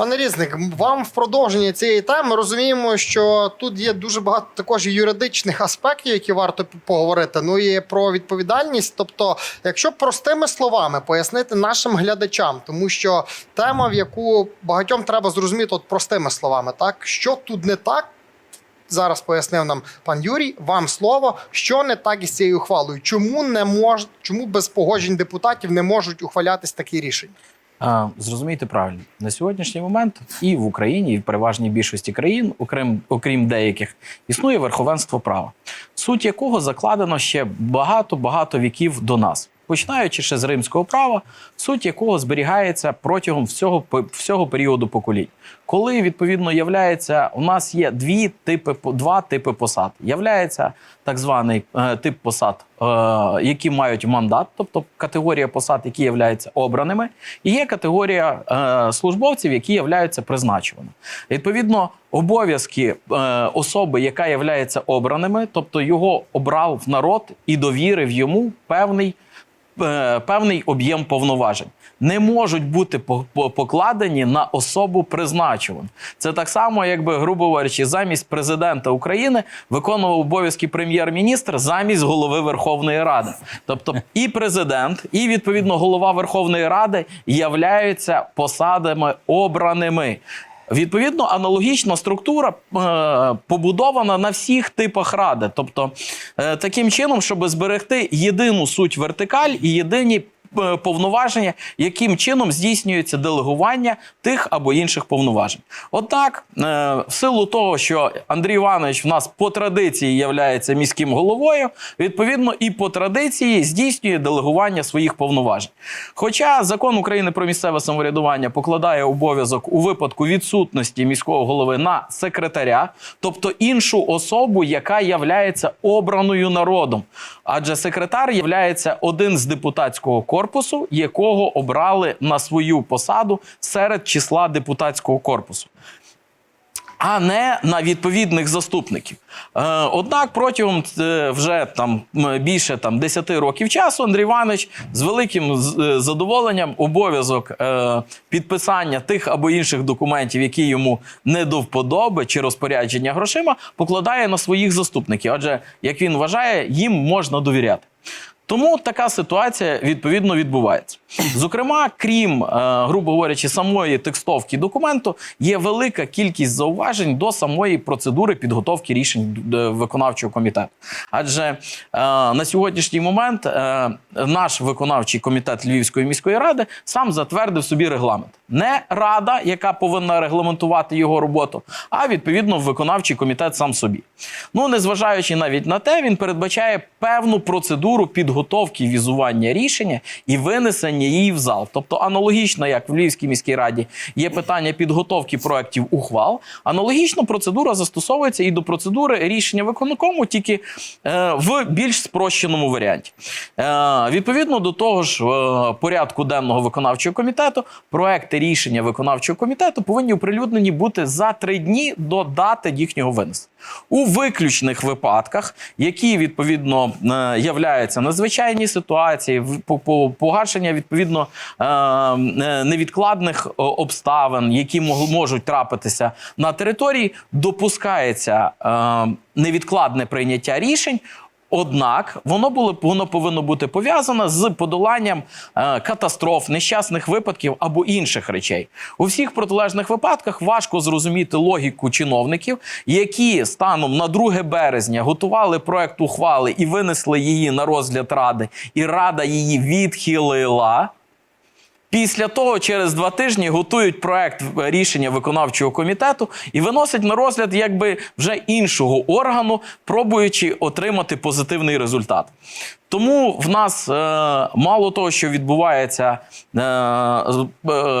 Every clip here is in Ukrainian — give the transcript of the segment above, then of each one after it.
Пане Різник, вам в продовження цієї теми розуміємо, що тут є дуже багато також юридичних аспектів, які варто поговорити. Ну і про відповідальність. Тобто, якщо простими словами пояснити нашим глядачам, тому що тема, в яку багатьом треба зрозуміти, от простими словами, так що тут не так. Зараз пояснив нам пан Юрій. Вам слово, що не так із цією ухвалою? Чому не мож, чому без погоджень депутатів не можуть ухвалятись такі рішення? Зрозумійте правильно, на сьогоднішній момент і в Україні, і в переважній більшості країн, окрім, окрім деяких, існує верховенство права, суть якого закладено ще багато-багато віків до нас. Починаючи ще з римського права, суть якого зберігається протягом всього, всього періоду поколінь. Коли відповідно являється, у нас є дві типи два типи посад. Являється так званий е, тип посад, е, які мають мандат, тобто категорія посад, які являються обраними, і є категорія е, службовців, які являються призначеними. Відповідно, обов'язки е, особи, яка являється обраними, тобто його обрав народ і довірив йому певний певний об'єм повноважень. Не можуть бути по- по- покладені на особу призначену. Це так само, якби, грубо говорячи, замість президента України виконував обов'язки прем'єр-міністр замість голови Верховної Ради. Тобто і президент, і відповідно голова Верховної Ради являються посадами обраними. Відповідно, аналогічна структура е, побудована на всіх типах ради. Тобто, е, таким чином, щоб зберегти єдину суть вертикаль і єдині повноваження, яким чином здійснюється делегування тих або інших повноважень. Однак, е, в силу того, що Андрій Іванович в нас по традиції являється міським головою, відповідно, і по традиції здійснює делегування своїх повноважень. Хоча закон України про місцеве самоврядування покладає обов'язок у випадку відсутності міського голови на секретаря, тобто іншу особу, яка являється обраною народом. Адже секретар являється один з депутатського корпусу, якого обрали на свою посаду серед числа депутатського корпусу а не на відповідних заступників. Е, однак протягом е, вже там більше там 10 років часу Андрій Іванович з великим е, задоволенням обов'язок підписання тих або інших документів, які йому не до вподоби чи розпорядження грошима, покладає на своїх заступників. Адже як він вважає, їм можна довіряти. Тому така ситуація відповідно відбувається. Зокрема, крім, е, грубо говорячи, самої текстовки документу, є велика кількість зауважень до самої процедури підготовки рішень е, виконавчого комітету. Адже е, на сьогоднішній момент наш виконавчий комітет Львівської міської ради сам затвердив собі регламент. Не рада, яка повинна регламентувати його роботу, а відповідно виконавчий комітет сам собі. Ну, незважаючи навіть на те, він передбачає певну процедуру підготовки візування рішення і винесення її в зал. Тобто, аналогічно, як в Львівській міській раді є питання підготовки проєктів ухвал, аналогічно процедура застосовується і до процедури рішення виконкому, тільки е, в більш спрощеному варіанті. Е, відповідно до того ж, е, порядку денного виконавчого комітету, проекти рішення виконавчого комітету повинні оприлюднені бути за три дні до дати їхнього винесення. У виключних випадках, які відповідно е, являються надзвичайні ситуації, погашення відповідно е, е, невідкладних обставин, які можуть трапитися на території, допускається невідкладне прийняття рішень. Однак воно було воно повинно бути пов'язане з подоланням е, катастроф, нещасних випадків або інших речей. У всіх протилежних випадках важко зрозуміти логіку чиновників, які станом на 2 березня готували проект ухвали і винесли її на розгляд ради, і рада її відхилила. Після того, через два тижні готують проект рішення виконавчого комітету і виносять на розгляд якби вже іншого органу, пробуючи отримати позитивний результат. Тому в нас е, мало того, що відбувається, е, е,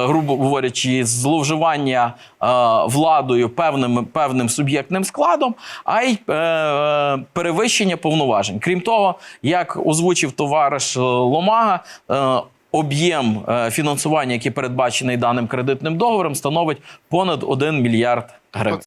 грубо говорячи, зловживання е, владою певним, певним суб'єктним складом, а й е, перевищення повноважень. Крім того, як озвучив товариш е, Ломага, е, об'єм е, фінансування, який передбачений даним кредитним договором, становить понад 1 мільярд гривень.